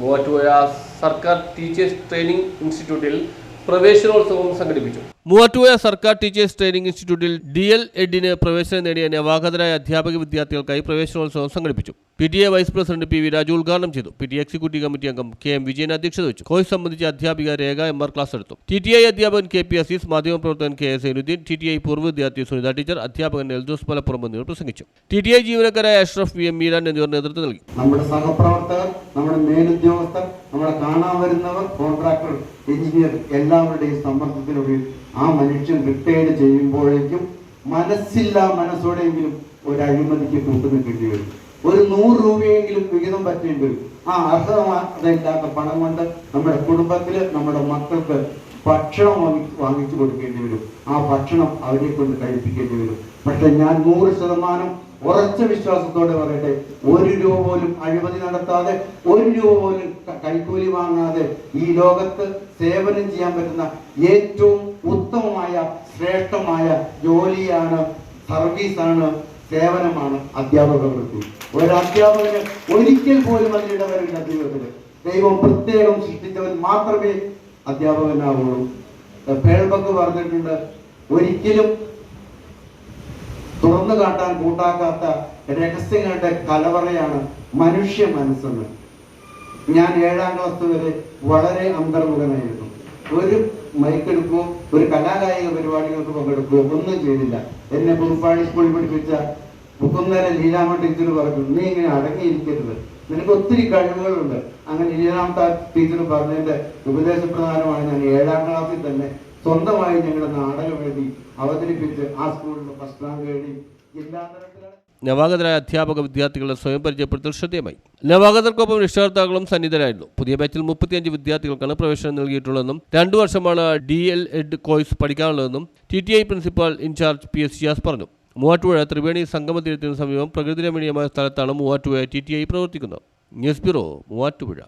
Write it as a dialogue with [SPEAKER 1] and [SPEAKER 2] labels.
[SPEAKER 1] Muvattupuzha സർക്കാർ teachers training ഇൻസ്റ്റിറ്റ്യൂട്ടിൽ പ്രവേശനോത്സവം സംഘടിപ്പിച്ചു. മൂവാറ്റുപുഴ സർക്കാർ ടീച്ചേഴ്സ് ട്രെയിനിംഗ് ഇൻസ്റ്റിറ്റ്യൂട്ടിൽ ഡി എൽ എഡിന് പ്രവേശനം നേടിയ നവാഗതരായ അധ്യാപക വിദ്യാർത്ഥികൾക്കായി പ്രവേശനോത്സവം സംഘടിപ്പിച്ചു. P T A vice president P V Raju ഉദ്ഘാടനം ചെയ്തു. പി ടി എക്സിക്യൂട്ടീവ് കമ്മിറ്റി അംഗം കെ എം വിജയൻ അധ്യക്ഷത വെച്ചു. കോഴ്സ് സംബന്ധിച്ച അധ്യാപിക രേഖ എം ആർ ക്ലാസ് എടുത്തു. ടി ടി ഐ അധ്യാപകൻ കെ പി അസീസ് മാധ്യമപ്രവർത്തകൻ K S Zainuddin T T I പൂർവ വിദ്യാർത്ഥി സുനിത ടീച്ചർ അധ്യാപകൻ എൽദോസ് മലപ്പുറം എന്നിവർ പ്രസംഗിച്ചു. ടി ടി ഐ ജീവനക്കാരായ അഷ്റഫ് വി എം മീരാൻ എന്നിവർ നേതൃത്വം നൽകി.
[SPEAKER 2] നമ്മുടെ സഹപ്രവർത്തകർ നമ്മുടെ മേലുദ്യോഗസ്ഥർ നമ്മളെ കാണാൻ വരുന്നവർ കോൺട്രാക്ടർ എഞ്ചിനീയർ എല്ലാവരുടെയും സമ്മർദ്ദത്തിലൂടെ ആ മനുഷ്യൻ റിട്ടയർഡ് ചെയ്യുമ്പോഴേക്കും മനസ്സില്ല മനസ്സോടെയെങ്കിലും ഒരു അഴിമതിക്ക് കൂട്ടുനിൽക്കേണ്ടി വരും. ഒരു നൂറ് രൂപയെങ്കിലും വിഹിതം പറ്റേണ്ടി വരും. ആ അർഹതയില്ലാത്ത പണം കൊണ്ട് നമ്മുടെ കുടുംബത്തിൽ നമ്മുടെ മക്കൾക്ക് ഭക്ഷണം വാങ്ങി വാങ്ങിച്ചു കൊടുക്കേണ്ടി വരും. ആ ഭക്ഷണം അവരെ കൊണ്ട് കഴിപ്പിക്കേണ്ടി വരും. പക്ഷെ ഞാൻ നൂറ് ശതമാനം ഉറച്ച വിശ്വാസത്തോടെ പറയട്ടെ ഒരു രൂപ പോലും അഴിമതി നടത്താതെ ഒരു രൂപ പോലും കൈക്കൂലി വാങ്ങാതെ ഈ ലോകത്ത് സേവനം ചെയ്യാൻ പറ്റുന്ന ഏറ്റവും ഉത്തമമായ ശ്രേഷ്ഠമായ ജോലിയാണ് സർവീസാണ് സേവനമാണ് അധ്യാപക വൃത്തി. ഒരു അധ്യാപകന് ഒരിക്കൽ പോലും അതിലിടവരില്ല ജീവിതത്തിൽ ദൈവം പ്രത്യേകം സൃഷ്ടിച്ചവൻ മാത്രമേ അധ്യാപകനാവുള്ളൂ പേഴ്ബക്ക് പറഞ്ഞിട്ടുണ്ട് ഒരിക്കലും തുറന്നു കാട്ടാൻ കൂട്ടാക്കാത്ത രഹസ്യങ്ങളുടെ കലവറയാണ് മനുഷ്യ മനസ്സെന്ന്. ഞാൻ ഏഴാം ക്ലാസ് വരെ വളരെ അന്തർമുഖനായിരുന്നു. ഒരു മൈക്കെടുക്കുകയോ ഒരു കലാകായിക പരിപാടികൾക്ക് പങ്കെടുക്കുകയോ ഒന്നും ചെയ്തില്ല. എന്നെ പുതുപ്പാടി സ്കൂളിൽ പഠിപ്പിച്ച മുക്കുന്നേരം ലീലാമ്മ ടീച്ചർ പറഞ്ഞു നീ ഇങ്ങനെ അടങ്ങിയിരിക്കരുത്. നിനക്ക് ഒത്തിരി കഴിവുകളുണ്ട്. അങ്ങനെ ലീലാമ ടീച്ചർ പറഞ്ഞതിന്റെ ഉപദേശപ്രകാരമാണ് ഞാൻ ഏഴാം ക്ലാസ്സിൽ തന്നെ സ്വന്തമായി ഞങ്ങളുടെ നാടകം എഴുതി അവതരിപ്പിച്ച് ആ സ്കൂളിൽ ഫസ്റ്റ് റാങ്ക് എഴുതി. ജില്ലാതലത്തിലാണ്
[SPEAKER 1] നവാഗതരായ അധ്യാപക വിദ്യാർത്ഥികളുടെ സ്വയം പരിചയപ്പെടുത്തൽ ശ്രദ്ധേയമായി. നവാഗതർക്കൊപ്പം രക്ഷകർത്താക്കളും സന്നിധരായിരുന്നു. പുതിയ ബാച്ചിൽ മുപ്പത്തിയഞ്ച് വിദ്യാർത്ഥികൾക്കാണ് പ്രവേശനം നൽകിയിട്ടുള്ളതെന്നും രണ്ടു വർഷമാണ് D L Ed course പഠിക്കാനുള്ളതെന്നും T T I principal incharge P S പറഞ്ഞു. മൂവാറ്റുപുഴ ത്രിവേണി സംഗമതീരത്തിന് സമീപം പ്രകൃതിരമണീയമായ സ്ഥലത്താണ് മൂവാറ്റുപുഴ ടി ടി ഐ പ്രവർത്തിക്കുന്നത്. News bureau Muvattupuzha.